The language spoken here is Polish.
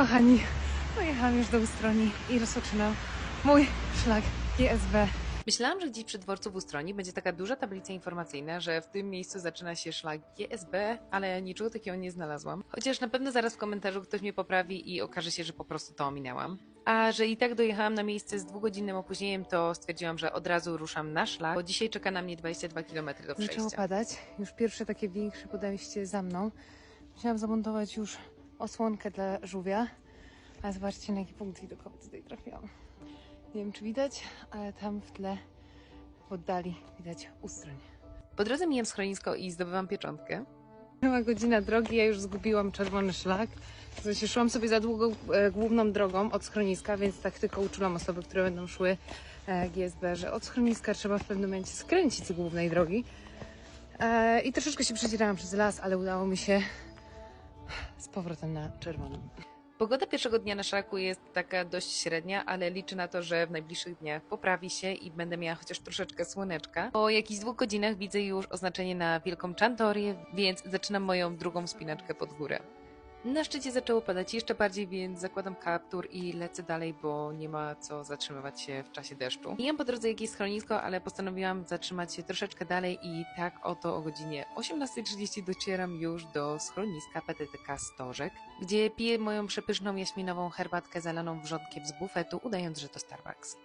Kochani, pojechałam już do Ustroni i rozpoczynam mój szlak GSB. Myślałam, że gdzieś przy dworcu w Ustroni będzie taka duża tablica informacyjna, że w tym miejscu zaczyna się szlak GSB, ale niczego takiego nie znalazłam. Chociaż na pewno zaraz w komentarzu ktoś mnie poprawi i okaże się, że po prostu to ominęłam. A że i tak dojechałam na miejsce z dwugodzinnym opóźnieniem, to stwierdziłam, że od razu ruszam na szlak, bo dzisiaj czeka na mnie 22 km do Zaczęło przejścia. padać, już pierwsze takie większe podejście za mną. Musiałam zamontować już osłonkę dla żółwia, ale zobaczcie na jaki punkt widokowy tutaj trafiłam. Nie wiem czy widać, ale tam w tle w oddali widać Ustroń. Po drodze mijam schronisko i zdobywam pieczątkę. Minęła godzina drogi, ja już zgubiłam czerwony szlak. W sensie szłam sobie za długą e, główną drogą od schroniska, więc tak tylko uczulam osoby, które będą szły e, GSB, że od schroniska trzeba w pewnym momencie skręcić z głównej drogi. E, I troszeczkę się przedzierałam przez las, ale udało mi się z powrotem na czerwonym. Pogoda pierwszego dnia na szlaku jest taka dość średnia, ale liczę na to, że w najbliższych dniach poprawi się i będę miała chociaż troszeczkę słoneczka. Po jakichś dwóch godzinach widzę już oznaczenie na Wielką Czantorię, więc zaczynam moją drugą spinaczkę pod górę. Na szczycie zaczęło padać jeszcze bardziej, więc zakładam kaptur i lecę dalej, bo nie ma co zatrzymywać się w czasie deszczu. Mijam po drodze jakieś schronisko, ale postanowiłam zatrzymać się troszeczkę dalej i tak oto o godzinie 18.30 docieram już do schroniska PTTK Stożek, gdzie piję moją przepyszną jaśminową herbatkę zalaną wrzątkiem z bufetu, udając, że to Starbucks.